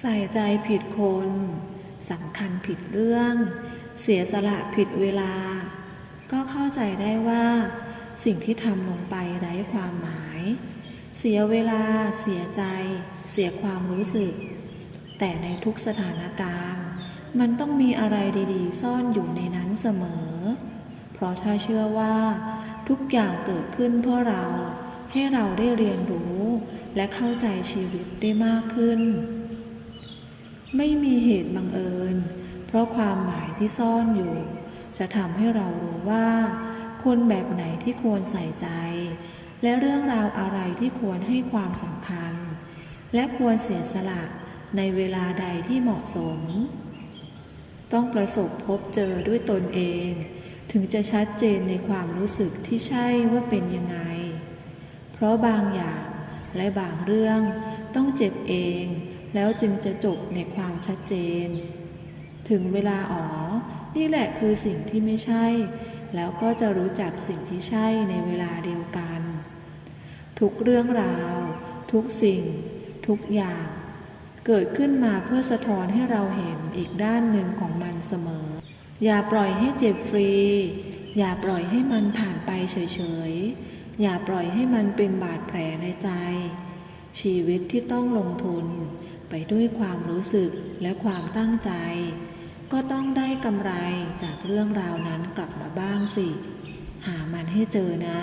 ใส่ใจผิดคนสำคัญผิดเรื่อง เสียสละผิดเวลา ก็เข้าใจได้ว่า สิ่งที่ทำลงไปไร้ความหมาย เสียเวลา เสียใจ เสียความรู้สึก แต่ในทุกสถานการณ์ มันต้องมีอะไรดีๆ ซ่อนอยู่ในนั้นเสมอ เพราะถ้าเชื่อว่า ทุกอย่างเกิดขึ้นเพื่อเราให้เราได้เรียนรู้ และเข้าใจชีวิตได้มากขึ้น ไม่มีเหตุบังเอิญ เพราะความหมายที่ซ่อนอยู่ จะทำให้เรารู้ว่า คนแบบไหนที่ควรใส่ใจ และเรื่องราวอะไรที่ควรให้ความสำคัญ และควรเสียสละในเวลาใดที่เหมาะสม ต้องประสบพบเจอด้วยตนเอง ถึงจะชัดเจนในความรู้สึกที่ใช่ว่าเป็นยังไง เพราะบางอย่างและบางเรื่องต้องเจ็บเอง แล้วจึงจะจบในความชัดเจน ถึงเวลาอ๋อ นี่แหละคือสิ่งที่ไม่ใช่ แล้วก็จะรู้จักสิ่งที่ใช่ในเวลาเดียวกัน ทุกเรื่องราว ทุกสิ่ง ทุกอย่าง เกิดขึ้นมาเพื่อสะท้อนให้เราเห็นอีกด้านหนึ่งของมันเสมอ อย่าปล่อยให้เจ็บฟรี อย่าปล่อยให้มันผ่านไปเฉยๆ อย่าปล่อยให้มันเป็นบาดแผลในใจชีวิตที่ต้องลงทุน ไปด้วยความรู้สึกและความตั้งใจ ก็ต้องได้กำไรจากเรื่องราวนั้นกลับมาบ้างสิ หามันให้เจอนะ